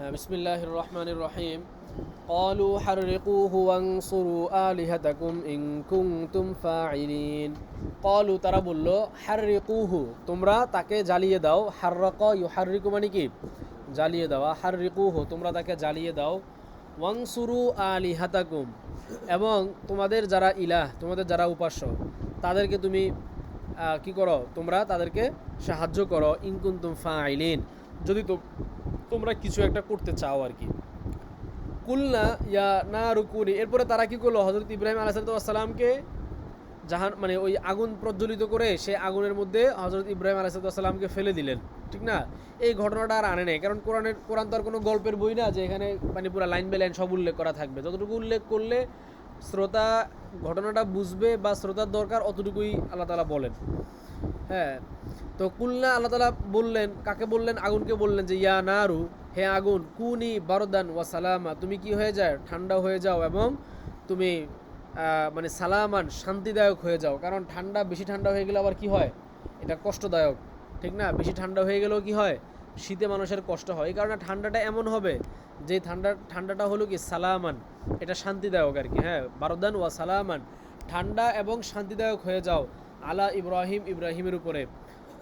بسم الله الرحمن الرحيم قالوا حرقوه وانصروا آلهتكم إن كنتم فاعلين قالوا তারা বলল হাররিকুহু তোমরা তাকে জ্বালিয়ে দাও হাররাকা ইউহাররিকু মানে কি জ্বালিয়ে দাও হাররিকুহু তোমরা তাকে জ্বালিয়ে দাও ওয়াংসুরু আলিহাতাকুম এবং তোমাদের যারা ইলাহ তোমাদের যারা উপাস্য তাদেরকে তুমি আহ, কি করো তোমরা তাদেরকে সাহায্য করো ইনকুন্তুম ফাইলিন যদি তো তোমরা কিছু একটা করতে চাও আর কি। কুলনা ইয়া না রুকুনি এরপরে তারা কি করল? হজরত ইব্রাহিম আলাইসালামকে জাহান মানে ওই আগুন প্রজ্বলিত করে সে আগুনের মধ্যে হজরত ইব্রাহিম আলাইসালামকে ফেলে দিলেন। ঠিক না? এই ঘটনাটা আর আনে নেই। কারণ কোরআনের কোরআন তো আর কোনো গল্পের বই না যে এখানে মানে পুরো লাইন বাই লাইন সব উল্লেখ করা থাকবে। যতটুকু উল্লেখ করলে শ্রোতা ঘটনাটা বুঝবে বা শ্রোতার দরকার অতটুকুই আল্লাহ তালা বলেন। হ্যাঁ তো কুল্লা আল্লাহ তালা বললেন, কাকে বললেন? আগুনকে বললেন যে, ইয়া নারু, হে আগুন, কুনি বারদান ওয়া সালামা, তুমি কি হয়ে যায়? ঠান্ডা হয়ে যাও এবং তুমি মানে সালামান শান্তিদায়ক হয়ে যাও। কারণ ঠান্ডা, বেশি ঠান্ডা হয়ে গেলে আবার কি হয়? এটা কষ্টদায়ক, ঠিক না? বেশি ঠান্ডা হয়ে গেলেও কি হয়? শীতে মানুষের কষ্ট হয়। এই কারণে ঠান্ডাটা এমন হবে যে, ঠান্ডা, ঠান্ডাটা হলো কি সালামান, এটা শান্তিদায়ক আর কি হ্যাঁ? বারদান ওয়া সালামান, ঠান্ডা এবং শান্তিদায়ক হয়ে যাও, আলা ইব্রাহিম ইব্রাহিমের উপরে।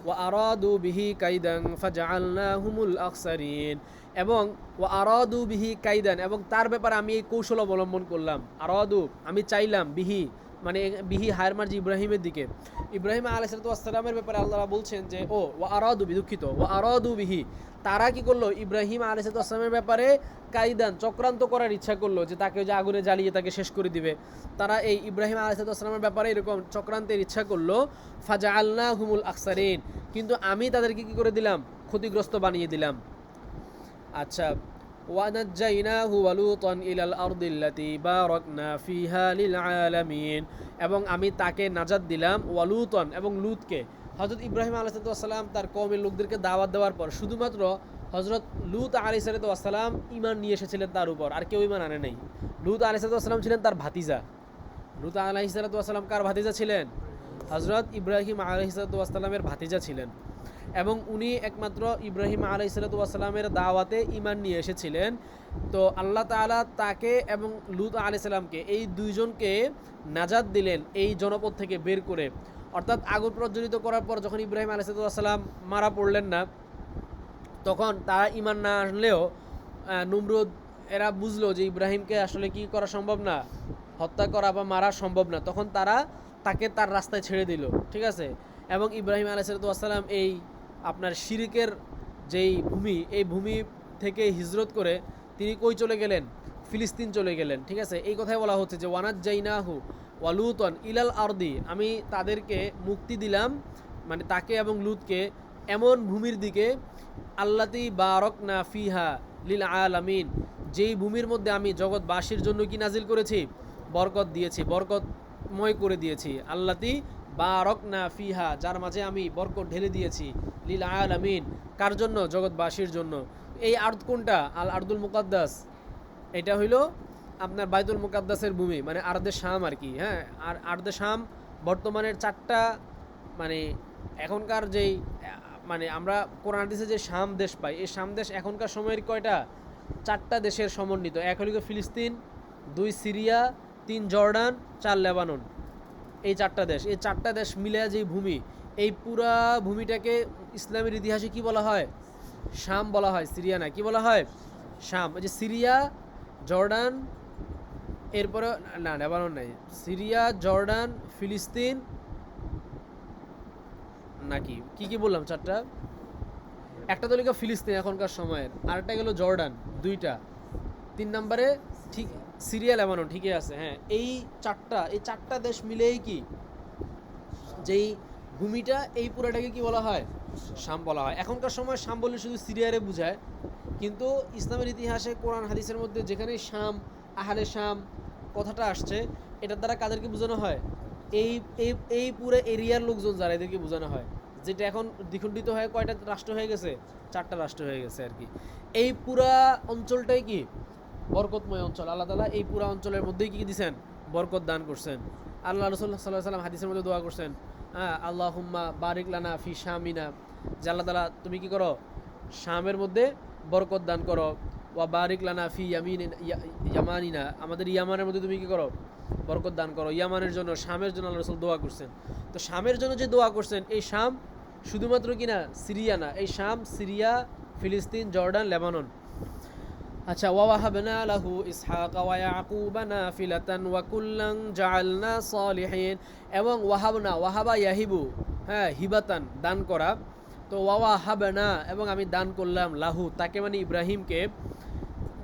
ওয়া আরাদু বিহি কাইদান ফাজআলনাহুমুল আকসারিন এবং ও আরাদু বিহি কাইদান এবং তার ব্যাপারে আমি এই কৌশল অবলম্বন করলাম। আরাদু আমি চাইলাম, বিহি মানে বিহি হায়ার মার্জি ইব্রাহিমের দিকে। ইব্রাহিম আলাইসালামের ব্যাপারে আল্লাহ বলছেন যে, ও ও আরাদু দুঃখিত ও আরাদু বিহি। তারা কি করল? ইব্রাহিম আলাইসালামের ব্যাপারে কাইদান চক্রান্ত করার ইচ্ছা করল যে, তাকে যে আগুনে জ্বালিয়ে তাকে শেষ করে দিবে। তারা এই ইব্রাহিম আলাইসালামের ব্যাপারে এরকম চক্রান্তের ইচ্ছা করল ফাজা আল্লাহ হুমুল আকসারিন কিন্তু আমি তাদেরকে কি করে দিলাম? ক্ষতিগ্রস্ত বানিয়ে দিলাম। আচ্ছা আলামিন। এবং আমি তাকে নাজাত দিলাম ওয়ালুতন এবং লুতকে। হজরত ইব্রাহিম আলাইসালাম তার কওমের লোকদেরকে দাওয়াত দেওয়ার পর শুধুমাত্র হজরত লুত আলি সালাতাম ইমান নিয়ে এসেছিলেন তার উপর, আর কেউ ইমান আনে নাই। লুত আলি সালাতাম ছিলেন তার ভাতিজা। লুত আলাহি কার ভাতিজা ছিলেন? হজরত ইব্রাহিম আলহি সালাতামের ভাতিজা ছিলেন। এবং উনি একমাত্র ইব্রাহিম আলহি সালাতামের দাওয়াতে ইমান নিয়ে এসেছিলেন। তো আল্লাহ তাআলা তাকে এবং লুত আলি সাল্লামকে এই দুইজনকে নাজাদ দিলেন এই জনপদ থেকে বের করে। অর্থাৎ আগুন প্রজ্বলিত করার পর যখন ইব্রাহিম আলহি সাল্লাম মারা পড়লেন না, তখন তারা ইমান না আনলেও নুমরুদ, এরা বুঝলো যে ইব্রাহিমকে আসলে কি করা সম্ভব না, হত্যা করা বা মারা সম্ভব না। তখন তারা তাকে তার রাস্তায় ছেড়ে দিল, ঠিক আছে? এবং ইব্রাহিম আলাইসালাম এই আপনার শিরিকের যেই ভূমি, এই ভূমি থেকে হিজরত করে তিনি কই চলে গেলেন? ফিলিস্তিন চলে গেলেন, ঠিক আছে? এই কথাই বলা হচ্ছে যে ওয়ানাত জাইনাহু ওয়ালুতন ইলাল আরদি। আমি তাদেরকে মুক্তি দিলাম মানে তাকে এবং লুতকে এমন ভূমির দিকে, আল্লাতি বারক না ফিহা লিল আলামিন। যেই ভূমির মধ্যে আমি জগৎবাসীর জন্য কি নাজিল করেছি? বরকত দিয়েছি, বরকতময় করে দিয়েছি। আল্লাতি বারক না ফিহা, যার মাঝে আমি বরকত ঢেলে দিয়েছি লিল আলামিন। কার জন্য? জগৎবাসীর জন্য। এই আর্দ কোনটা? আল আর্দুল মুকাদ্দাস। এটা হইল আপনার বাইতুল মুকাদ্দাসের ভূমি মানে আর্দে শাম আর কি হ্যাঁ? আর আর্দে শাম বর্তমানের চারটা মানে এখনকার যেই মানে আমরা কোরআন হাদিসে যে শাম দেশ পাই, এই শাম দেশ এখনকার সময়ের কয়টা? চারটা দেশের সমন্বিত। এক হলো ফিলিস্তিন, দুই সিরিয়া, তিন জর্ডান, চার লেবানন। এই চারটা দেশ, এই চারটা দেশ মিলে যেই ভূমি, এই পুরা ভূমিটাকে ইসলামের ইতিহাসে কি বলা হয়? শাম বলা হয়, সিরিয়া না, কি বলা হয়? শাম যে সিরিয়া, জর্ডান, এরপরে, না, লেবানন নাই, সিরিয়া, জর্ডান, ফিলিস্তিন নাকি কি কি বললাম চারটা? একটা তো ফিলিস্তিন এখনকার সময়ের, আরেকটা গেল জর্ডান, দুইটা, তিন নম্বরে ঠিক সিরিয়া লেবানন ঠিকই আছে হ্যাঁ। এই চারটা এই চারটা দেশ মিলেই কি যেই ভূমিটা এই পুরাটাকে কি বলা হয়? শাম বলা হয়। এখনকার সময় শাম বললে শুধু সিরিয়ারে বোঝায়, কিন্তু ইসলামের ইতিহাসে কোরআন, হাদিসের মধ্যে যেখানে শাম আহারে শাম কথাটা আসছে, এটার দ্বারা কাদেরকে বোঝানো হয়? এই এই এই পুরো এরিয়ার লোকজন যারা, এদেরকে বোঝানো হয়। যেটা এখন দ্বিখণ্ডিত হয়ে কয়টা রাষ্ট্র হয়ে গেছে? চারটা রাষ্ট্র হয়ে গেছে আর কি। এই পুরা অঞ্চলটাই কি বরকতময় অঞ্চল। আল্লাহ তালা এই পুরা অঞ্চলের মধ্যেই কী দিছেন? বরকত দান করছেন। আল্লাহ রসুল্লাহ সাল্লাহ সাল্লাম হাদিসের মধ্যে দোয়া করছেন হ্যাঁ আল্লাহ হুম্মা বারিক লানা ফি শামিনা, যে আল্লাহ তালা তুমি কি করো? শামের মধ্যে বরকত দান করো। ওয়া বারিক লানা ফি ইয়ামিন ইয়ামানিনা, আমাদের ইয়ামানের মধ্যে তুমি কি করো? বরকত দান করো। ইয়ামানের জন্য, শামের জন্য আল্লাহ রসুল দোয়া করছেন। তো শামের জন্য যে দোয়া করছেন, এই শাম শুধুমাত্র কি না, সিরিয়া না, এই শাম সিরিয়া, ফিলিস্তিন, জর্ডান, লেবানন। আচ্ছা ওয়াহাবনা লাহু ইসহাক ওয়া ইয়াকুবা নাফিলাতান ওয়া কুল্লান জাআলনা সালিহিন। এবং ওয়াহাবনা, ওয়াহাবা ইয়াহিবু। হ্যাঁ হিবাতান, দান করা। তো ওয়াওয়া হাবনা এবং আমি দান করলাম লাহু, তাকে মানে ইব্রাহিমকে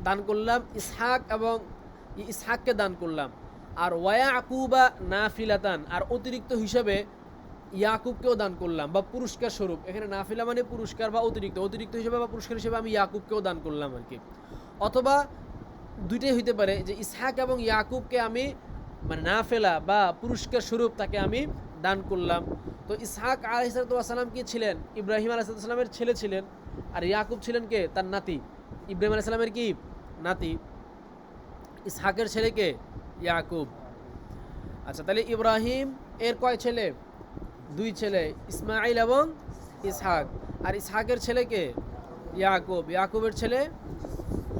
দান করলাম, ইসহাক এবং ইসহাককে দান করলাম। আর ওয়া আকুবা নাফিলাতান আর অতিরিক্ত হিসাবে ইয়াকুবকেও দান করলাম, বা পুরস্কার স্বরূপ। এখানে নাফিলা মানে পুরস্কার বা অতিরিক্ত অতিরিক্ত হিসেবে বা পুরস্কার হিসেবে আমি ইয়াকুবকেও দান করলাম আর কি। অথবা দুইটাই হইতে পারে যে ইসহাক এবং ইয়াকুবকে আমি মানে না ফেলা বা পুরস্কার স্বরূপ তাকে আমি দান করলাম। তো ইসহাক আলাইসালাম কি ছিলেন? ইব্রাহিম আলাইসালামের ছেলে ছিলেন। আর ইয়াকুব ছিলেন কে? তার নাতি। ইব্রাহিম আলাইসালামের কি? নাতি। ইসহাকের ছেলে কে? ইয়াকুব। আচ্ছা তাহলে ইব্রাহিম এর কয় ছেলে? দুই ছেলে ইসমাইল এবং ইসহাক। আর ইসহাকের ছেলে কে? ইয়াকুব। ইয়াকুবের ছেলে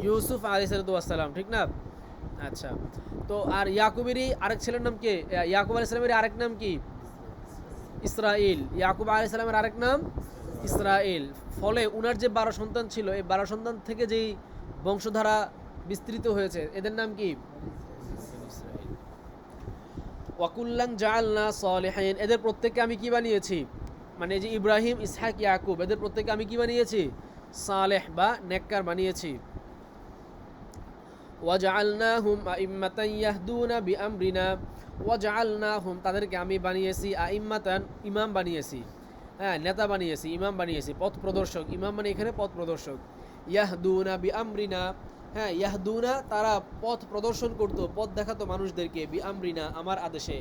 ইউসুফ আলিসালাম ঠিক না? আচ্ছা। তো আর ইয়াকুবেরই আরেক ছেলের নাম কে? ইয়াকুব আলাইসালামের আরেক নাম কি? ইসরাইল ইয়াকুব আলাইসালামের আরেক নাম ইসরাইল ফলে উনার যে বারো সন্তান ছিল, এই বারো সন্তান থেকে যেই বংশধারা বিস্তৃত হয়েছে, এদের নাম কি? ওয়াকুল্লাং জাআলনা সলিহিন। এদের প্রত্যেককে আমি কি বানিয়েছি? মানে যে ইব্রাহিম, ইসহাক, ইয়াকুব, এদের প্রত্যেককে আমি কি বানিয়েছি? সালেহ বা নেককার বানিয়েছি। ওয়াজআলনাহুম আইম্মাতান ইয়াহদুনা বিআমরিনা ওয়াজআলনাহুম তাদেরকে আমি বানিয়েছি আইম্মাতান ইমাম বানিয়েছি। হ্যাঁ নেতা বানিয়েছি, ইমাম বানিয়েছি, পথ প্রদর্শক, ইমাম মানে এখানে পথ প্রদর্শক। ইয়াহদুনা বিআমরিনা হ্যাঁ ইয়াহদুনা তারা পথ প্রদর্শন করতো, পথ দেখাতো মানুষদেরকে বি আমরিনা আমার আদেশে।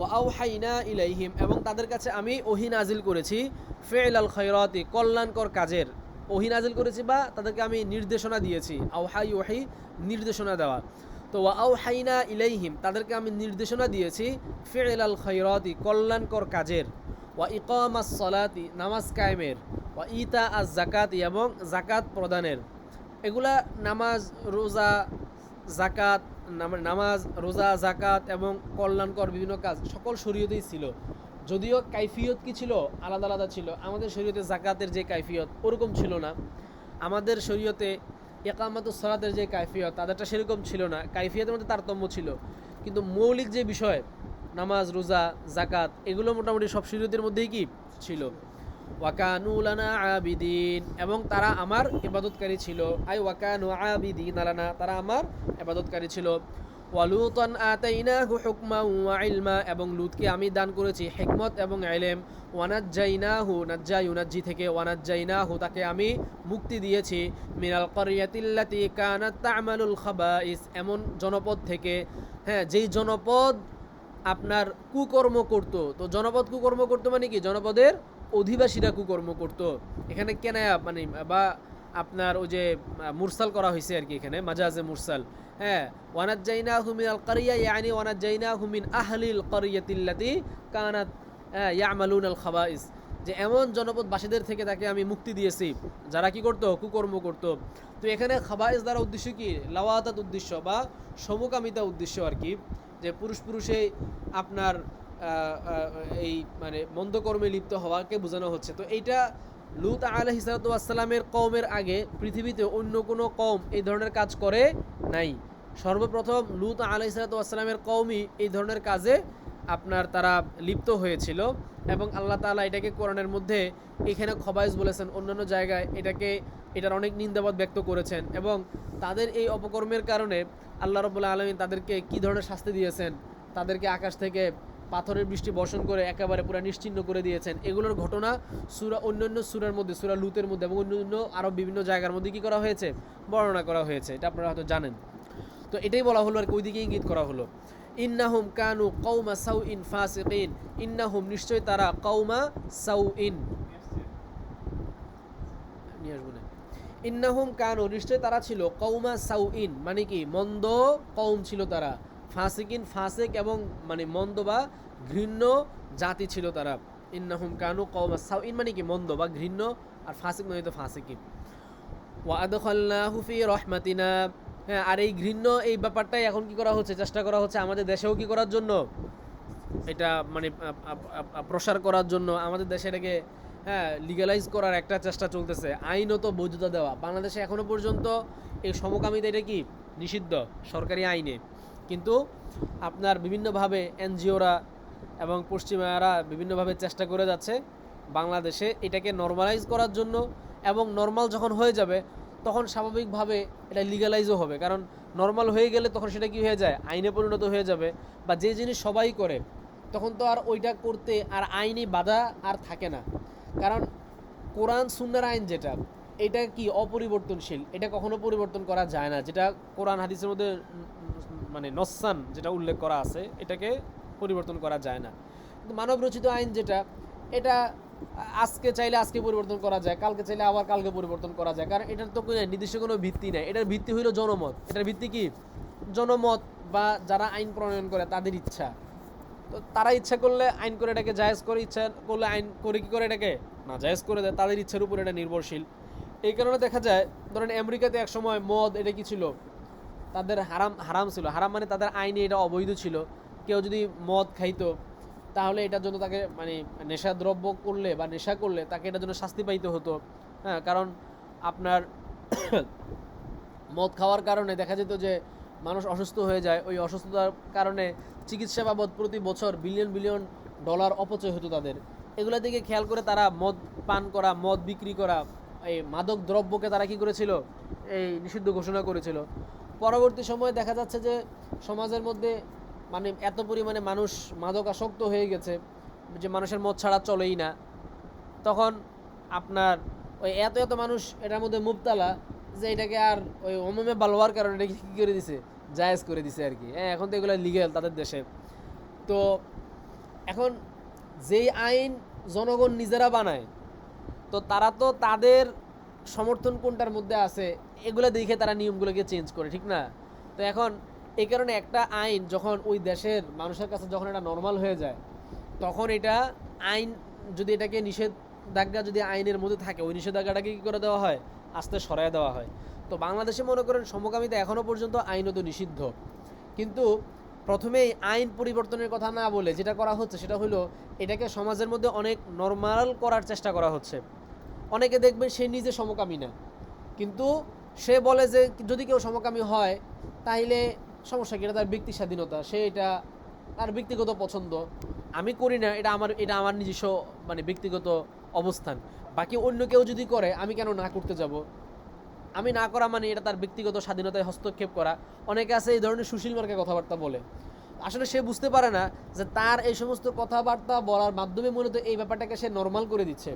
ও আউহাইনা ইলাইহিম, এবং তাদের কাছে আমি ওহি নাজিল করেছি ফেল আল খৈরতি কল্যাণকর কাজের। ওহি নাজিল করেছি বা তাদেরকে আমি নির্দেশনা দিয়েছি। আউহাই ওহি নির্দেশনা দেওয়া। তো ওয়া আউহাইনা ইলাইহিম, তাদেরকে আমি নির্দেশনা দিয়েছি ফেল আল খৈরতি কল্যাণকর কাজের। ওয়া ইকামাস সলাতি, নামাজ কায়েমের। ওয়া ইতা আজ জাকাতি এবং জাকাত প্রদানের। এগুলা নামাজ, রোজা জাকাত নামাজ, রোজা জাকাত এবং কল্যাণকর বিভিন্ন কাজ সকল শরীয়তেই ছিল। যদিও কাইফিয়ত কি ছিল? আলাদা আলাদা ছিল। আমাদের শরীয়তে জাকাতের যে কাইফিয়ত ওরকম ছিল না। আমাদের শরীয়তে একামাত সরাতের যে কাইফিয়ত তাদেরটা সেরকম ছিল না। কাইফিয়তের মধ্যে তারতম্য ছিল। কিন্তু মৌলিক যে বিষয়, নামাজ, রোজা জাকাত এগুলো মোটামুটি সব শরীয়তের মধ্যেই কি? ছিল। ওয়াকানুলানা আবিদিন। এবং তারা আমার ইবাদতকারী ছিল। আই ওয়াকানু আবিদিন আলানা তারা আমার ইবাদতকারী ছিল। ওয়ালুতন আতাইনাহু হুকমা ইলমা, এবং লুতকে আমি দান করেছি হিকমত এবং ইলম। ওয়ানাজ্জাইনাহু নাজ্জা ইউনাজ্জি থেকে ওয়ানাজ্জাইনাহু, তাকে আমি মুক্তি দিয়েছি। মিনাল করিয়াতিল্লাতি কানাত তা'মালুল খাবাইস, এমন জনপদ থেকে হ্যাঁ যেই জনপদ আপনার কুকর্ম করত। তো জনপদ কুকর্ম করতো মানে কি? জনপদের অধিবাসীরা কুকর্ম করত। এখানে কেনায়া মানে বা আপনার ওই যে মুরসাল করা হয়েছে আর কি এখানে, মাজাজে মুরসাল। হ্যাঁ ওয়ানাত জাইনা হুমিন আল হুমিন কানাত খাবাইস। যে এমন জনপদবাসীদের থেকে তাকে আমি মুক্তি দিয়েছি। যারা কি করতো? কুকর্ম করতো। তো এখানে খাবাইস দ্বারা উদ্দেশ্য কি? লাওয়াতাত উদ্দেশ্য বা সমকামিতা উদ্দেশ্য আর কি। যে পুরুষ পুরুষে আপনার এই মানে মন্দকর্মে লিপ্ত হওয়াকে বোঝানো হচ্ছে। তো এইটা লুত আলহ কওমের আগে পৃথিবীতে অন্য কোনো কম এই ধরনের কাজ করে নাই। সর্বপ্রথম লুত আলহ কৌমি এই ধরনের কাজে আপনার তারা লিপ্ত হয়েছিল এবং আল্লাহ তালা এটাকে কোরআনের মধ্যে এখানে খবাইজ বলেছেন, অন্যান্য জায়গায় এটাকে, এটার অনেক নিন্দাবাদ ব্যক্ত করেছেন এবং তাদের এই অপকর্মের কারণে আল্লাহ রবুল্লা আলমী তাদেরকে কী ধরনের শাস্তি দিয়েছেন? তাদেরকে আকাশ থেকে পাথরের বৃষ্টি বর্ষণ করে একেবারে পুরো নিশ্চিন্ন করে দিয়েছেন। এগুলোর ঘটনা সুরা, অন্যান্য সুরার মধ্যে, সুরা লুতের মধ্যে এবং অন্যান্য আরও বিভিন্ন জায়গার মধ্যে কী করা হয়েছে? বর্ণনা করা হয়েছে। এটা আপনারা হয়তো জানেন। তো এটাই বলা হলো আর কি, ওইদিকে ইঙ্গিত করা হলো। ইন্নাহুম কানু কৌমা সাউ ইন ফাসিকিন। ইন্নাহুম নিশ্চয় তারা কৌমা সাউ ইন ইন্নাহুম কানু নিশ্চয় তারা ছিল কৌমা সাউ ইন মানে কি, মন্দ কৌম ছিল তারা। ফাসিকিন, ফাসেক এবং মানে মন্দ বা ঘৃণ্য জাতি ছিল তারা। ইন্নাহুম কানু কৌমা সাউ ইন মানে কি মন্দ বা ঘৃণ্য আর ফাসিক মানে তো ফাসিকিন। ওয়াদখালনাহু ফি রহমাতিনা। হ্যাঁ আর এই ঘৃণ্য, এই ব্যাপারটাই এখন কি করা হচ্ছে, চেষ্টা করা হচ্ছে আমাদের দেশেও কি করার জন্য? এটা মানে প্রসার করার জন্য আমাদের দেশে এটাকে হ্যাঁ লিগালাইজ করার একটা চেষ্টা চলতেছে। আইনত বৈধতা দেওয়া। বাংলাদেশে এখনও পর্যন্ত এই সমকামিতা এটা কি? নিষিদ্ধ সরকারি আইনে। কিন্তু আপনার বিভিন্নভাবে এনজিওরা এবং পশ্চিমারা বিভিন্নভাবে চেষ্টা করে যাচ্ছে বাংলাদেশে এটাকে নর্মালাইজ করার জন্য এবং নর্মাল যখন হয়ে যাবে, তখন স্বাভাবিকভাবে এটা লিগালাইজও হবে। কারণ নর্মাল হয়ে গেলে তখন সেটা কি হয়ে যায়? আইনে পরিণত হয়ে যাবে বা যে জিনিস সবাই করে, তখন তো আর ওইটা করতে আর আইনি বাধা আর থাকে না। কারণ কোরআন, সুন্নার আইন যেটা, এটা কি অপরিবর্তনশীল? এটা কখনো পরিবর্তন করা যায় না। যেটা কোরআন, হাদিসের মধ্যে মানে নসান যেটা উল্লেখ করা আছে, এটাকে পরিবর্তন করা যায় না। কিন্তু মানব রচিত আইন যেটা, এটা আজকে চাইলে আজকে পরিবর্তন করা যায়, কালকে চাইলে আবার কালকে পরিবর্তন করা যায়। কারণ এটার তো কোনো নির্দিষ্ট কোনো ভিত্তি নেই। এটার ভিত্তি হইল জনমত। এটার ভিত্তি কি? জনমত বা যারা আইন প্রণয়ন করে তাদের ইচ্ছা। তো তারা ইচ্ছা করলে আইন করে এটাকে জায়েজ করে ইচ্ছা করলে আইন করে কি করে এটাকে? না, জায়েজ করে দেয়। তাদের ইচ্ছার উপর এটা নির্ভরশীল। এই কারণে দেখা যায়, ধরেন আমেরিকাতে এক সময় মদ, এটা কি ছিল? তাদের হারাম হারাম ছিল। হারাম মানে তাদের আইনে এটা অবৈধ ছিল। কেউ যদি মদ খাইতো, তাহলে এটার জন্য তাকে মানে নেশা দ্রব্য করলে বা নেশা করলে তাকে এটার জন্য শাস্তি পাইতে হতো। হ্যাঁ কারণ আপনার মদ খাওয়ার কারণে দেখা যেত যে মানুষ অসুস্থ হয়ে যায়। ওই অসুস্থতার কারণে চিকিৎসা বাবদ প্রতি বছর বিলিয়ন বিলিয়ন ডলার অপচয় হতো তাদের। এগুলো দিকে খেয়াল করে তারা মদ পান করা, মদ বিক্রি করা, এই মাদক দ্রব্যকে তারা কি করেছিল? এই নিষিদ্ধ ঘোষণা করেছিল। পরবর্তী সময়ে দেখা যাচ্ছে যে সমাজের মধ্যে মানে এত পরিমাণে মানুষ মাদক আসক্ত হয়ে গেছে যে মানুষের মদ ছাড়া চলেই না। তখন আপনার ওই এত এত মানুষ এটার মধ্যে মুবতালা যে এটাকে আর ওই অমমে বালোয়ার কারণে এটাকে কী করে দিছে? জায়েজ করে দিছে আর কি। হ্যাঁ এখন তো এগুলো লিগেল তাদের দেশে। তো এখন যেই আইন জনগণ নিজেরা বানায়, তো তারা তো তাদের সমর্থন কোনটার মধ্যে আছে, এগুলো দেখে তারা নিয়মগুলোকে চেঞ্জ করে, ঠিক না? তো এখন এই কারণে একটা আইন যখন ওই দেশের মানুষের কাছে যখন এটা নর্মাল হয়ে যায়, তখন এটা আইন যদি এটাকে নিষেধাজ্ঞা যদি আইনের মধ্যে থাকে, ওই নিষেধাজ্ঞাটাকে কী করে দেওয়া হয়? আস্তে সরায় দেওয়া হয়। তো বাংলাদেশে মনে করেন সমকামিতা এখনও পর্যন্ত আইনত নিষিদ্ধ। কিন্তু প্রথমেই আইন পরিবর্তনের কথা না বলে যেটা করা হচ্ছে, সেটা হলো এটাকে সমাজের মধ্যে অনেক নর্মাল করার চেষ্টা করা হচ্ছে। অনেকে দেখবেন সে নিজে সমকামী না। কিন্তু সে বলে যে, যদি কেউ সমকামী হয়, তাইলে সমস্যা কি? এটা তার ব্যক্তি স্বাধীনতা। সে এটা তার ব্যক্তিগত পছন্দ। আমি করি না, এটা আমার এটা আমার নিজস্ব মানে ব্যক্তিগত অবস্থান। বাকি অন্য কেউ যদি করে, আমি কেন না করতে যাব? আমি না করা মানে এটা তার ব্যক্তিগত স্বাধীনতায় হস্তক্ষেপ করা। অনেকে আছে এই ধরনের সুশীল মার্কে কথাবার্তা বলে। আসলে সে বুঝতে পারে না যে তার এই সমস্ত কথাবার্তা বলার মাধ্যমে মূলত এই ব্যাপারটাকে সে নর্মাল করে দিচ্ছে।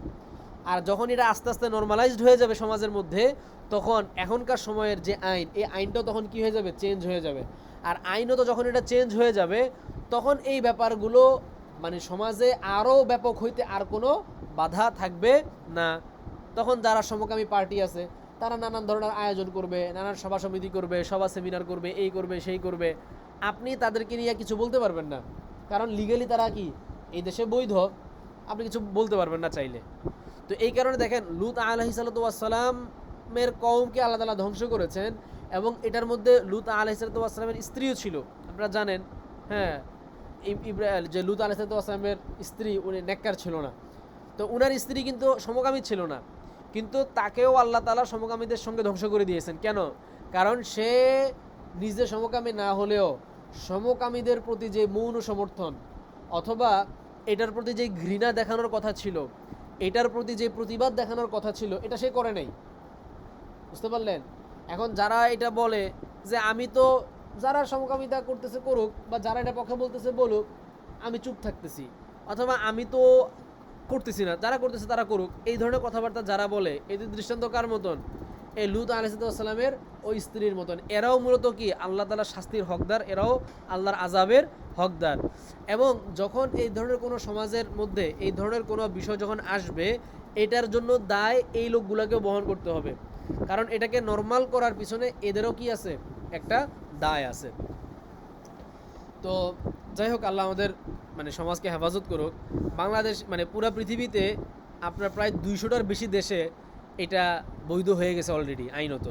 আর যখন এটা আস্তে আস্তে নর্মালাইজড হয়ে যাবে সমাজের মধ্যে, তখন এখনকার সময়ের যে আইন, এই আইনটাও তখন কি হয়ে যাবে? চেঞ্জ হয়ে যাবে। আর আইনও তো যখন এটা চেঞ্জ হয়ে যাবে, তখন এই ব্যাপারগুলো মানে সমাজে আরও ব্যাপক হইতে আর কোনো বাধা থাকবে না। তখন যারা সমকামী পার্টি আছে, তারা নানান ধরনের আয়োজন করবে, নানান সভা সমিতি করবে, সভা সেমিনার করবে, এই করবে, সেই করবে। আপনি তাদেরকে নিয়ে কিছু বলতে পারবেন না। কারণ লিগালি তারা কি, এই দেশে বৈধ, আপনি কিছু বলতে পারবেন না চাইলে। তো এই কারণে দেখেন, লুত আলহি সাল্লামের কওমকে আল্লাহ তালা ধ্বংস করেছেন এবং এটার মধ্যে লুত আলহি সাল্লামের স্ত্রীও ছিল। আপনারা জানেন হ্যাঁ ইব- ইব্রা যে লুত আলহি সাল্লামের স্ত্রী, উনি নেককার ছিল না। তো উনার স্ত্রী কিন্তু সমকামী ছিল না। কিন্তু তাকেও আল্লাহ তালা সমকামীদের সঙ্গে ধ্বংস করে দিয়েছেন। কেন? কারণ সে নিজে সমকামী না হলেও সমকামীদের প্রতি যে মৌন সমর্থন অথবা এটার প্রতি যে ঘৃণা দেখানোর কথা ছিল এটার প্রতি যে প্রতিবাদ দেখানোর কথা ছিল, এটা সে করে নাই। বুঝতে পারলেন? এখন যারা এটা বলে যে আমি তো যারা সমকামিতা করতেছে করুক বা যারা এটা পক্ষে বলতেছে বলুক, আমি চুপ থাকতেছি। অথবা আমি তো করতেছি না, যারা করতেছে তারা করুক। এই ধরনের কথাবার্তা যারা বলে, এদের দৃষ্টান্ত কার মতন? এই লুত আলহিসামের ওই স্ত্রীর মতন। এরাও মূলত কি? আল্লাহ তালা শাস্তির হকদার, এরাও আল্লাহর আজাবের হকদার। এবং যখন এই ধরনের কোনো সমাজের মধ্যে এই ধরনের কোনো বিষয় যখন আসবে, এটার জন্য দায় এই লোকগুলোকেও বহন করতে হবে। কারণ এটাকে নর্মাল করার পিছনে এদেরও কি আছে? একটা দায় আছে। তো যাই হোক, আল্লাহ আমাদের মানে সমাজকে হেফাজত করুক। বাংলাদেশ মানে পুরা পৃথিবীতে আপনার প্রায় দুইশোটার বেশি দেশে এটা বৈধ হয়ে গেছে অলরেডি আইনত।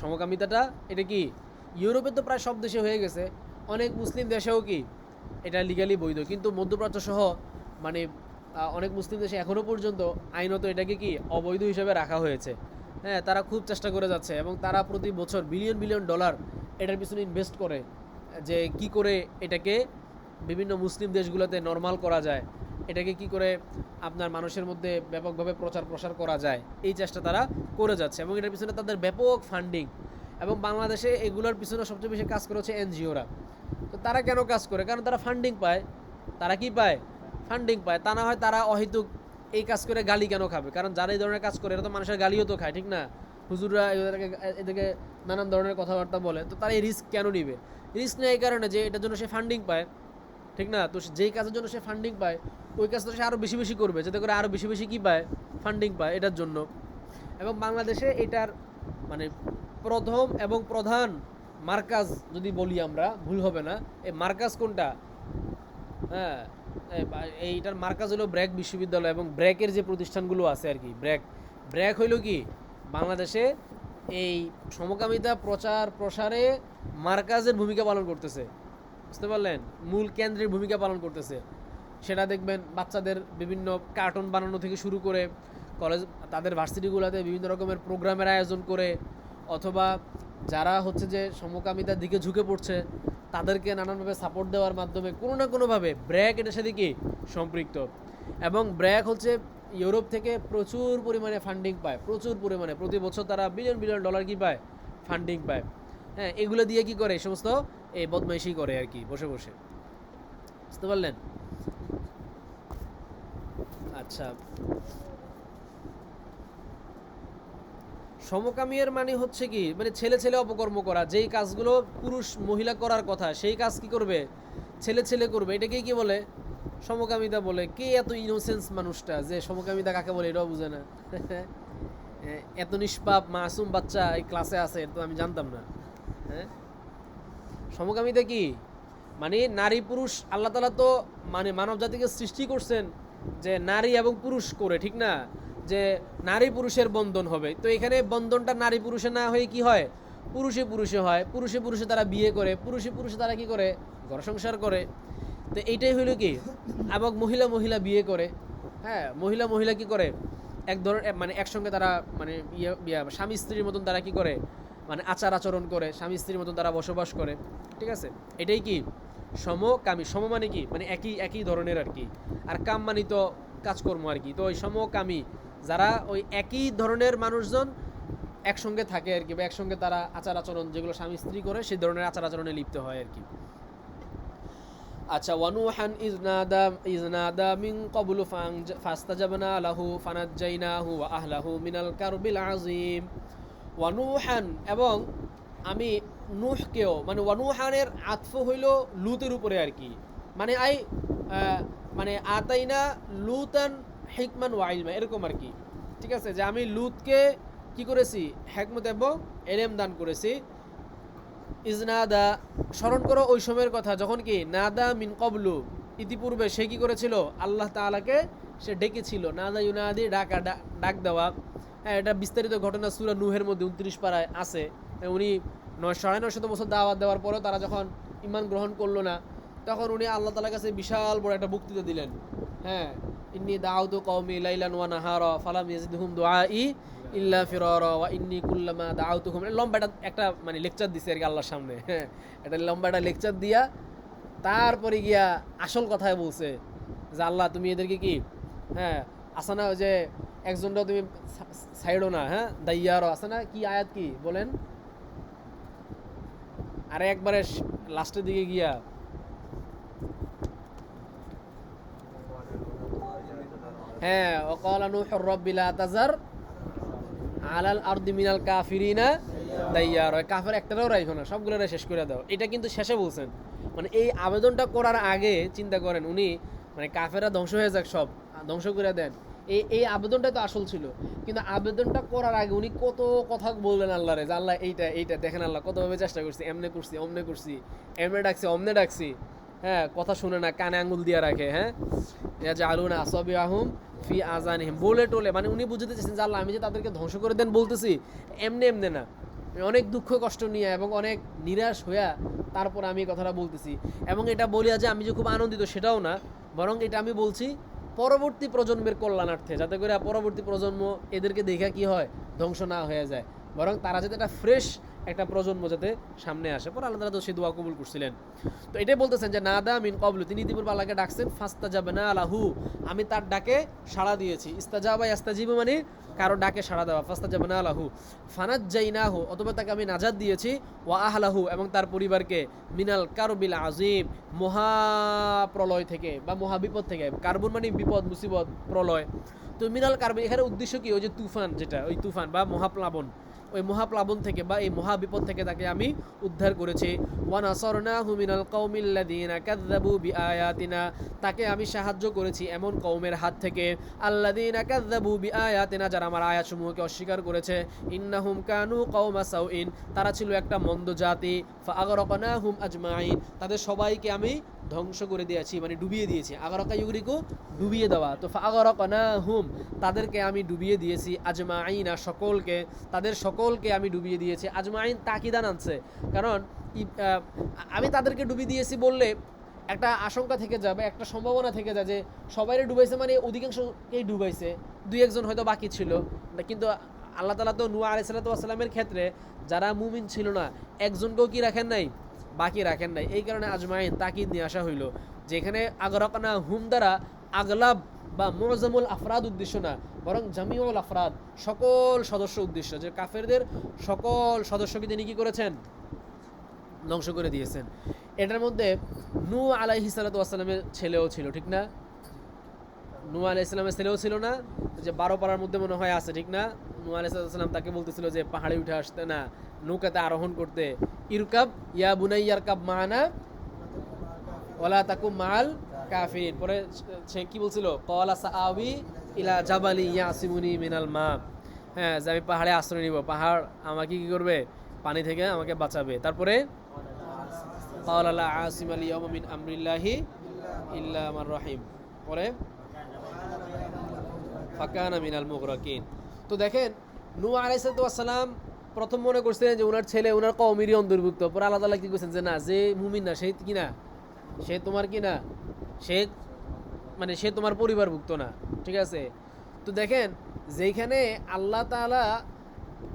সমকামিতাটা, এটা কি? ইউরোপে তো প্রায় সব দেশে হয়ে গেছে। অনেক মুসলিম দেশেও কি এটা লিগালি বৈধ? কিন্তু মধ্যপ্রাচ্য সহ মানে অনেক মুসলিম দেশে এখনও পর্যন্ত আইনত এটাকে কি অবৈধ হিসেবে রাখা হয়েছে। হ্যাঁ তারা খুব চেষ্টা করে যাচ্ছে এবং তারা প্রতি বছর বিলিয়ন বিলিয়ন ডলার এটার পিছনে ইনভেস্ট করে যে কি করে এটাকে বিভিন্ন মুসলিম দেশগুলোতে নর্মাল করা যায়। এটাকে কি করে আপনার মানুষের মধ্যে ব্যাপকভাবে প্রচার প্রসার করা যায়, এই চেষ্টা তারা করে যাচ্ছে এবং এটার পিছনে তাদের ব্যাপক ফান্ডিং এবং বাংলাদেশে এগুলোর পিছনে সবচেয়ে বেশি কাজ করেছে এনজিওরা। তো তারা কেন কাজ করে? কারণ তারা ফান্ডিং পায়। তারা কি পায়? ফান্ডিং পায়। তা না হয় তারা অহেতুক এই কাজ করে গালি কেন খাবে? কারণ যারা এই ধরনের কাজ করে, এরা তো মানুষের গালিও তো খায়, ঠিক না? হুজুররা এদেরকে এদেরকে নানান ধরনের কথাবার্তা বলে। তো তারা এই রিস্ক কেন নিবে? রিস্ক নেয় এই কারণে যে এটার জন্য সে ফান্ডিং পায়। ঠিক না? তো যেই কাজের জন্য সে ফান্ডিং পায়, ওই কাজটা সে আরও বেশি বেশি করবে, যাতে করে আরও বেশি বেশি কী পায়? ফান্ডিং পায় এটার জন্য। এবং বাংলাদেশে এটার মানে প্রথম এবং প্রধান মার্কাজ যদি বলি আমরা, ভুল হবে না, এই মার্কাজ কোনটা? হ্যাঁ এইটার মার্কাজ হলো ব্র্যাক বিশ্ববিদ্যালয় এবং ব্র্যাকের যে প্রতিষ্ঠানগুলো আছে আর কি, ব্র্যাক। ব্র্যাক হইল কি? বাংলাদেশে এই সমকামিতা প্রচার প্রসারে মার্কাজের ভূমিকা পালন করতেছে। বুঝতে পারলেন? মূল কেন্দ্রের ভূমিকা পালন করতেছে। সেটা দেখবেন বাচ্চাদের বিভিন্ন কার্টুন বানানো থেকে শুরু করে কলেজ তাদের ভার্সিটিগুলোতে বিভিন্ন রকমের প্রোগ্রামের আয়োজন করে, অথবা যারা হচ্ছে যে সমকামিতার দিকে ঝুঁকে পড়ছে, তাদেরকে নানানভাবে সাপোর্ট দেওয়ার মাধ্যমে কোনো না কোনোভাবে ব্র্যাক এটার সাথে কি সম্পৃক্ত। এবং ব্র্যাক হচ্ছে ইউরোপ থেকে প্রচুর পরিমাণে ফান্ডিং পায়, প্রচুর পরিমাণে। প্রতি বছর তারা বিলিয়ন বিলিয়ন ডলার কি পায়? ফান্ডিং পায়। হ্যাঁ এগুলো দিয়ে কি করে? এই সমস্ত এই বদমাইশি করে আর কি, বসে বসে। বুঝতে পারলেন? আচ্ছা। সমকামীর মানে হচ্ছে কি মানে ছেলে ছেলে অপকর্ম করা, যেই কাজগুলো পুরুষ মহিলা করার কথা, সেই কাজ কি করবে? ছেলে ছেলে করবে এটাকে কি বলে? সমকামিতা বলে। কে এত ইনোসেন্স মানুষটা যে সমকামিতা কাকে বলে, এটাও বুঝে না। এত নিষ্পাপ মাসুম বাচ্চা এই ক্লাসে আছে এটা তো আমি জানতাম না। হ্যাঁ? সমকামিতা কি? মানে নারী, পুরুষ, আল্লাহ তালা তো মানে মানব জাতিকে সৃষ্টি করছেন যে নারী এবং পুরুষ করে, ঠিক না? যে নারী পুরুষের বন্ধন হবে। তো এখানে বন্ধনটা নারী পুরুষে না হয়ে কি হয়? পুরুষে পুরুষে হয়। পুরুষে পুরুষে তারা বিয়ে করে, পুরুষে পুরুষে তারা কি করে? ঘর সংসার করে। তো এইটাই হইল কি? এবং মহিলা মহিলা বিয়ে করে। হ্যাঁ মহিলা মহিলা কি করে? এক ধরনের মানে একসঙ্গে তারা মানে ইয়ে স্বামী স্ত্রীর মতন তারা কি করে? মানে আচার আচরণ করে, স্বামী স্ত্রীর মতন তারা বসবাস করে, ঠিক আছে? এটাই কি? সমকামী, সম মানে কি? মানে একই একই ধরনের আর কি। আর কাম মানে তো কাজকর্ম আর কি। তো ওই সমকামী, যারা ওই একই ধরনের মানুষজন একসঙ্গে থাকে আর কি, বা একসঙ্গে তারা আচার আচরণ, যেগুলো স্বামী স্ত্রী করে, সেই ধরনের আচার আচরণে লিপ্ত হয় আর কি। আচ্ছা ওয়ানুহান ইজনাদা ইজনাদা মিন কবলু ফাস্তাজাবনা লাহু, ফানাজ্জাইনাহু ওয়া আহলাহু মিনাল কারবিল আযীম। ওয়ানুহান এবং আমি নুহকেও মানে ওয়ানুহানের আতফ হইল লুতের উপরে আর কি। মানে আই মানে আতাইনা লুতান হিকমান ওয়াইলমা এরকম আর কি। ঠিক আছে? যে আমি লুতকে কি করেছি? হেকমত এবং এলেম দান করেছি। ইজনাদা স্মরণ করো ওই সময়ের কথা, যখন কি নাদা মিন কবলু, ইতিপূর্বে সে কি করেছিল? আল্লাহ তাআলাকে সে ডেকেছিল। নাদা ইউনাদি, ডাকা ডাক দেওয়া। এটা বিস্তারিত ঘটনা সুরা নুহের মধ্যে উনত্রিশ পাড়ায় আছে। হ্যাঁ, উনি নয় সাড়ে নয়শত বছর দাওয়াত দেওয়ার পরেও তারা যখন ইমান গ্রহণ করল না তখন উনি আল্লাহ তালার কাছে বিশাল বড় একটা বক্তৃতা দিলেন। হ্যাঁ ইন্নি দাউদু কওমি লাইলান ওয়া নাহারা ফালাম ইয়াজিদহুম দুআই ইল্লা ফিরারা ওয়া ইন্নি কুল্লামা দাউতুহুম লম্বা একটা একটা মানে লেকচার দিছে আর কি আল্লাহর সামনে। হ্যাঁ একটা লম্বা একটা লেকচার দিয়া তারপরে গিয়া আসল কথায় বলছে যে আল্লাহ তুমি এদেরকে কি? হ্যাঁ আসানা যে একজনটাও তুমি সাইডও না হ্যাঁ? দাইয়ারও আছে না? কি আয়াত কি? বলেন। আরে একবারে লাস্টের দিকে গিয়া। হ্যাঁ ওকালা নূহুর রাব্বি লা তাজার আলাল আরদি মিনাল কাফিরিনা দাইয়ার। ওই কাফের একটারও রাখো না সবগুলো শেষ করে দাও। এটা কিন্তু শেষে বলছেন। মানে এই আবেদনটা করার আগে চিন্তা করেন উনি মানে কাফেরা ধ্বংস হয়ে যাক সব, ধ্বংস করে দেন। এই এই আবেদনটা তো আসল ছিল। কিন্তু আবেদনটা করার আগে উনি কত কথা বললেন আল্লাহরে, যে আল্লাহ এইটা এইটা, দেখেন আল্লাহ কতভাবে চেষ্টা করছি, এমনে করছি, অমনে করছি, এমনে ডাকছি, অমনে ডাকছি। হ্যাঁ কথা শুনে না, কানে আঙ্গুল দিয়ে রাখে হ্যাঁ? যে আলুনা আসবি আহম ফি আজানিহিম বলে টোলে মানে উনি বুঝতে চেয়েছেন যে আল্লাহ, আমি যে তাদেরকে ধ্বংস করে দেন বলতেছি, এমনি এমনি না। অনেক দুঃখ, কষ্ট নিয়ে এবং অনেক নিরাশ হইয়া তারপর আমি এই কথাটা বলতেছি। এবং এটা বলিয়া যে আমি যে খুব আনন্দিত, সেটাও না। বরং এটা আমি বলছি পরবর্তী প্রজন্মের কল্যাণার্থে, যাতে করে পরবর্তী প্রজন্ম এদেরকে দেখা কি হয়, ধ্বংস না হয়ে যায়। বরং তারা যাতে একটা ফ্রেশ একটা প্রজন্ম যাতে সামনে আসে। পরে আল্লাহ তাআলা তো সেই দোয়া কবুল করছিলেন। তো এটাই বলতেছেন যে না নাদা মিন কবলু তিনি ইতিপূর্বে আল্লাহকে ডাকছেন ফাস্তা যাবে না আলাহু। আমি তার ডাকে সাড়া দিয়েছি। ইস্তাজাবা, ইস্তাজিবু মানে কারও ডাকে সাড়া দেওয়া। ফাস্তা যাবে না আলাহু। ফানাত জাইনাহু অথবা তাকে আমি নাজাদ দিয়েছি, ওয়া আহলাহু। এবং তার পরিবারকে, মিনাল কারবিল আজিম মহাপ্রলয় থেকে বা মহা বিপদ থেকে। কার্বন মানে বিপদ, মুসিবত, প্রলয়। তো মিনাল কার্বন এখানে উদ্দেশ্য কি? ওই যে তুফান যেটা, ওই তুফান বা মহাপ্লাবন। ওই মহাপ্লাবন থেকে বা এই মহাবিপদ থেকে তাকে আমি উদ্ধার করেছি। ওয়ান বিআয়াতিনা। তাকে আমি সাহায্য করেছি এমন কৌমের হাত থেকে। আল্লাদিনা কাযযাবু বিআয়াতিনা, যারা আমার আয়াতসমূহকে অস্বীকার করেছে। ইন্নাহুম কানু কওমা সাউইন। তারা ছিল একটা মন্দ জাতি। ফাআগরাকনাহুম আজমাইন। তাদের সবাইকে আমি ধ্বংস করে দিয়েছি মানে ডুবিয়ে দিয়েছি। আগরকা ইউরিকু ডুবিয়ে দেওয়া। তো আগরকনাহুম তাদেরকে আমি ডুবিয়ে দিয়েছি আজমাইনা সকলকে। তাদের সকলকে আমি ডুবিয়ে দিয়েছি। আজমাইন তাকিদান আনছে। কারণ আমি তাদেরকে ডুবিয়ে দিয়েছি বললে একটা আশঙ্কা থেকে যাবে একটা সম্ভাবনা থেকে যায় যে সবাইরে ডুবাইছে মানে অধিকাংশকেই ডুবাইছে। দুই একজন হয়তো বাকি ছিল। কিন্তু আল্লাহ তালা তো নুয়া আলাইসালাতামের ক্ষেত্রে যারা মুমিন ছিল না, একজনকেও কি রাখেন নাই? বাকি রাখেন নাই। এই কারণে আজমাইন তাকিদ নিয়ে আসা হইল। যেখানে আগরকানা হুম দ্বারা আগলাব বা মোজামুল আফরাদ উদ্দেশ্য না, বরং জামিউল আফরাদ, সকল সদস্য উদ্দেশ্য, যে কাফেরদের সকল সদস্যকে তিনি কি করেছেন? ধ্বংস করে দিয়েছেন। এটার মধ্যে নু আলাইহি সালাতামের ছেলেও ছিল, ঠিক না? নু আলাহ ইসলামের ছেলেও ছিল না? যে বারো পাড়ার মধ্যে মনে হয় আছে, ঠিক না? নু আলাইসাল্লাম তাকে বলতেছিল যে পাহাড়ে উঠে আসতে না, নৌকাতে আরোহণ করতে। ইরকাব ইয়া বুনাই ইয়ারকাব মানা ওলা তাকু মাল কাফির। পরে সে কি বলছিল? কলা আবি ইলা জাবালি ইয়া ইয়াসিমুনি মিনাল মা। হ্যাঁ যে আমি পাহাড়ে আশ্রয় নিব। পাহাড় আমাকে কি করবে? পানি থেকে আমাকে বাঁচাবে। তারপরে কাওয়ালা আসিম আলী মিন আমরিল্লাহি ইল্লা আমার রহিম। পরে ফাকানা মিনাল মুগরাকিন। তো দেখেন নু আলাইসালাম প্রথম মনে করছিলেন যে ওনার ছেলে ওনার কমেরই অন্তর্ভুক্ত। পরে আল্লাহ তালা কি করছেন? যে না, যে মুমিন না, সে কি না? সে তোমার কি না? সে মানে সে তোমার পরিবারভুক্ত না, ঠিক আছে? তো দেখেন যেখানে আল্লাহ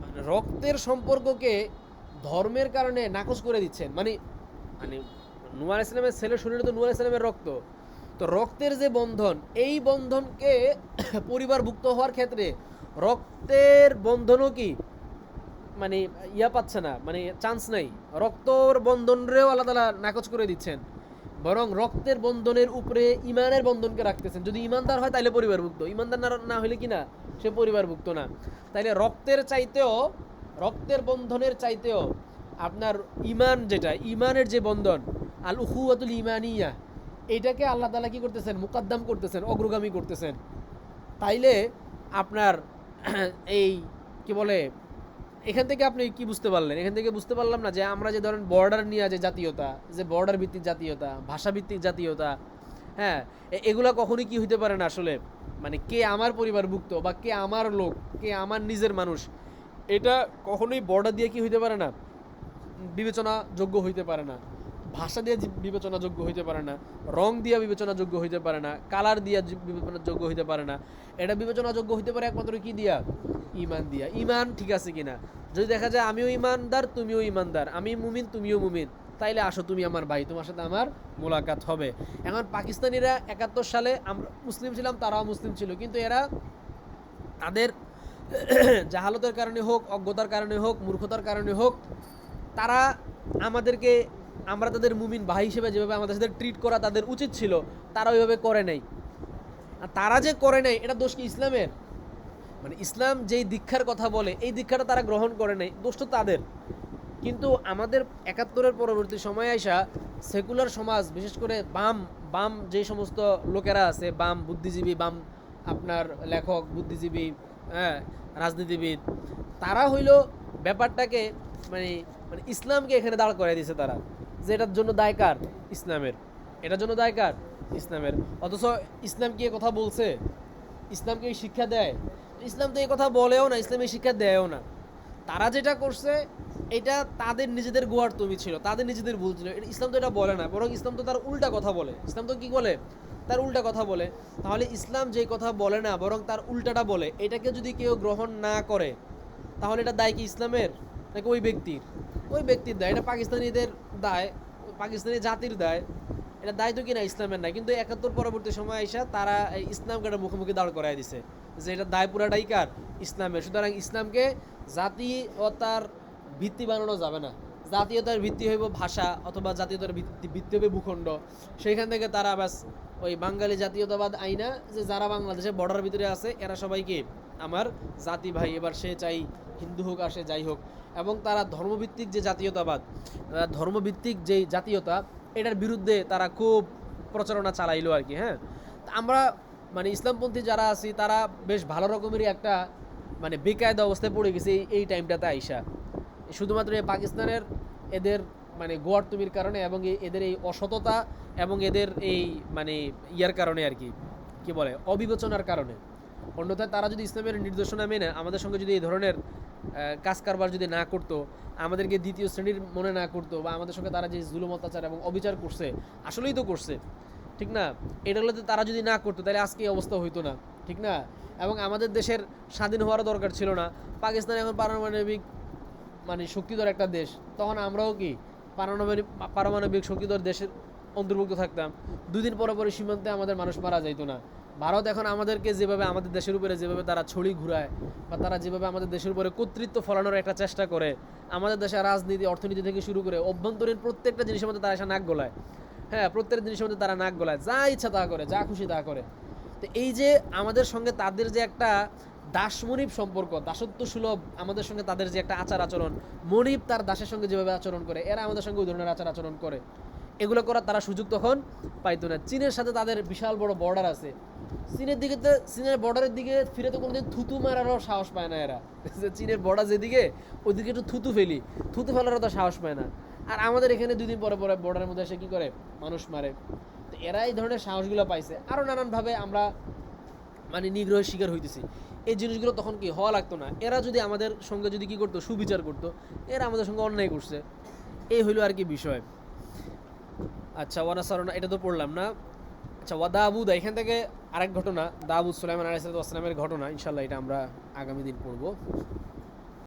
মানে রক্তের সম্পর্ককে ধর্মের কারণে নাকচ করে দিচ্ছেন মানে মানে নুয়ার ইসলামের ছেলে শরীরে তো নুয়ার ইসলামের রক্ত। তো রক্তের যে বন্ধন, এই বন্ধনকে পরিবারভুক্ত হওয়ার ক্ষেত্রে রক্তের বন্ধনও কি মানে ইয়া পাচ্ছে না মানে চান্স নাই। রক্তর বন্ধনরেও আল্লাহ তালা নাকচ করে দিচ্ছেন। বরং রক্তের বন্ধনের উপরে ইমানের বন্ধনকে রাখতেছেন। যদি ইমানদার হয় তাহলে পরিবারভুক্ত। ইমানদার না হলে কি না? সে পরিবারভুক্ত না। তাইলে রক্তের চাইতেও, রক্তের বন্ধনের চাইতেও আপনার ইমান যেটা, ইমানের যে বন্ধন আল উহুয়াতুল ইমানিয়া, এটাকে আল্লাহ তালা কি করতেছেন? মুকাদ্দাম করতেছেন, অগ্রগামী করতেছেন। তাইলে আপনার এই, কি বলে এখান থেকে আপনি কি বুঝতে পারলেন? এখান থেকে বুঝতে পারলাম না যে আমরা যে ধরেন বর্ডার নিয়ে যে জাতীয়তা, যে বর্ডার ভিত্তিক জাতীয়তা, ভাষাভিত্তিক জাতীয়তা হ্যাঁ এগুলা কখনই কি হইতে পারে না আসলে? মানে কে আমার পরিবারভুক্ত বা কে আমার লোক, কে আমার নিজের মানুষ, এটা কখনোই বর্ডার দিয়ে কি হইতে পারে না? বিবেচনাযোগ্য হইতে পারে না। ভাষা দিয়ে বিবেচনাযোগ্য হইতে পারে না, রং দিয়া বিবেচনাযোগ্য হইতে পারে না কালার দিয়া বিবেচনাযোগ্য হইতে পারে না। এটা বিবেচনাযোগ্য হইতে পারে একমাত্র কি দিয়া? ইমান দিয়া। ইমান ঠিক আছে কিনা? যদি দেখা যায় আমিও ইমানদার, তুমিও ইমানদার। আমি মুমিন, তুমিও মুমিন। তাইলে আসো তুমি আমার ভাই, তোমার সাথে আমার মোলাকাত হবে। এখন পাকিস্তানিরা একাত্তর সালে আমরা মুসলিম ছিলাম, তারাও মুসলিম ছিল। কিন্তু এরা তাদের জাহালতের কারণে হোক, অজ্ঞতার কারণে হোক, মূর্খতার কারণে হোক, তারা আমাদেরকে আমরা তাদের মুমিন ভাই হিসেবে যেভাবে আমাদের সাথে ট্রিট করা তাদের উচিত ছিল, তারা ওইভাবে করে নাই। আর তারা যে করে নাই, এটা দোষ কি ইসলামের? মানে ইসলাম যেই দীক্ষার কথা বলে, এই দীক্ষাটা তারা গ্রহণ করে নাই, দোষ তো তাদের। কিন্তু আমাদের একাত্তরের পরবর্তী সময়ে আসা সেকুলার সমাজ, বিশেষ করে বাম বাম যে সমস্ত লোকেরা আছে, বাম বুদ্ধিজীবী, বাম আপনার লেখক, বুদ্ধিজীবী হ্যাঁ রাজনীতিবিদ, তারা হইল ব্যাপারটাকে মানে মানে ইসলামকে এখানে দাঁড় করাই দিয়েছে তারা। যে এটার জন্য দায়কার ইসলামের। এটার জন্য দায়কার ইসলামের। অথচ ইসলাম কি কথা বলছে? ইসলামকে এই শিক্ষা দেয়? ইসলাম তো এই কথা বলেও না, ইসলাম এই শিক্ষা দেয়ও না। তারা যেটা করছে, এটা তাদের নিজেদের গোয়ার তুমি ছিল, তাদের নিজেদের ভুল ছিল। ইসলাম তো এটা বলে না, বরং ইসলাম তো তার উল্টা কথা বলে। ইসলাম তো কি বলে? তার উল্টা কথা বলে। তাহলে ইসলাম যে কথা বলে না, বরং তার উল্টাটা বলে, এটাকে যদি কেউ গ্রহণ না করে, তাহলে এটা দায় কি ইসলামের নাকি ওই ব্যক্তির? ওই ব্যক্তির দায়, এটা পাকিস্তানিদের দায়, পাকিস্তানি জাতির দায়। এটা দায় তো কিনা ইসলামের না কিন্তু একাত্তর পরবর্তী সময় এসে তারা ইসলামকে একটা মুখোমুখি দাঁড় করাই দিছে, যে এটা দায় পুরাটাই কার? ইসলামের। সুতরাং ইসলামকে জাতীয়তার ভিত্তি বানানো যাবে না। জাতীয়তার ভিত্তি হইব ভাষা অথবা জাতীয়তার ভিত্তি ভিত্তি হবে ভূখণ্ড। সেইখান থেকে তারা ব্যাস ওই বাঙালি জাতীয়তাবাদ আইনা, যে যারা বাংলাদেশের বর্ডার ভিতরে আছে, এরা সবাইকে আমার জাতি ভাই। এবার সে চাই হিন্দু হোক আর সে যাই হোক। এবং তারা ধর্মভিত্তিক যে জাতীয়তাবাদ ধর্মভিত্তিক যে জাতীয়তা, এটার বিরুদ্ধে তারা খুব প্রচারণা চালাইলো আর কি হ্যাঁ? আমরা মানে ইসলামপন্থী যারা আছি, তারা বেশ ভালো রকমেরই একটা মানে বেকায়দা অবস্থায় পড়ে গেছে এই- টাইমটাতে আইসা। শুধুমাত্র এই পাকিস্তানের এদের মানে গোয়ার তুমির কারণে এবং এদের এই অসততা এবং এদের এই মানে ইয়ার কারণে আর কি কি বলে, অবিবেচনার কারণে। অন্যথায় তারা যদি ইসলামের নির্দেশনা মেনে, আমাদের সঙ্গে যদি এই ধরনের কাজ কারবার যদি না করতো, আমাদেরকে দ্বিতীয় শ্রেণির মনে না করতো বা আমাদের সঙ্গে তারা যে জুলুম, অত্যাচার এবং অবিচার করছে, আসলেই তো করছে। ঠিক না? এটাগুলোতে তারা যদি না করতো, তাহলে আজকে এই অবস্থা হইতো না। ঠিক না? এবং আমাদের দেশের স্বাধীন হওয়ারও দরকার ছিল না। পাকিস্তান এখন পারমাণবিক মানে শক্তিধর একটা দেশ। তখন আমরাও কি? পারমাণবিক পারমাণবিক শক্তিধর দেশের অন্তর্ভুক্ত থাকতাম। দুদিন পরে পরে সীমান্তে আমাদের মানুষ মারা যাইতো না। ভারত এখন আমাদেরকে যেভাবে আমাদের দেশের উপরে যেভাবে তারা ছড়ি ঘুরায় বা তারা যেভাবে আমাদের দেশের উপরে কর্তৃত্ব ফলানোর একটা চেষ্টা করে, আমাদের দেশের রাজনীতি, অর্থনীতি থেকে শুরু করে অভ্যন্তরীণ প্রত্যেকটা জিনিসের মধ্যে তারা এসে নাক গলায়। হ্যাঁ প্রত্যেকটা জিনিসের মধ্যে তারা নাক গলায়। যা ইচ্ছা তা করে, যা খুশি তা করে। তো এই যে আমাদের সঙ্গে তাদের যে একটা দাসমনিব সম্পর্ক দাসত্ব সুলভ আমাদের সঙ্গে তাদের যে একটা আচার আচরণ মনিব তার দাসের সঙ্গে যেভাবে আচরণ করে, এরা আমাদের সঙ্গে ওই ধরনের আচার আচরণ করে। এগুলো করার তারা সুযোগ তখন পাইতো না। চীনের সাথে তাদের বিশাল বড় বর্ডার আছে। চীনের দিকে তো চীনের বর্ডারের দিকে ফিরে তো কোনোদিন থুতু মারারও সাহস পায় না এরা। চীনের বর্ডার যেদিকে ওইদিকে একটু থুতু ফেলি। থুতু ফেলারও তো সাহস পায় না। আর আমাদের এখানে দুদিন পরে পরে বর্ডারের মধ্যে এসে কী করে? মানুষ মারে। তো এরা এই ধরনের সাহসগুলো পাইছে। আরও নানানভাবে আমরা মানে নিগ্রহের শিকার হইতেছি। এই জিনিসগুলো তখন কি হওয়া লাগতো না? এরা যদি আমাদের সঙ্গে যদি কি করতো, সুবিচার করতো, এরা আমাদের সঙ্গে অন্যায় করছে। এই হইল আর কি বিষয়। আচ্ছা ওয়ানা সারনা এটা তো পড়লাম না। আচ্ছা ওয়া আবুদ এখান থেকে আরেক ঘটনা দাবুদ সুলাইমান আলাইসালামের ঘটনা ইনশাল্লাহ এটা আমরা আগামী দিন পড়ব।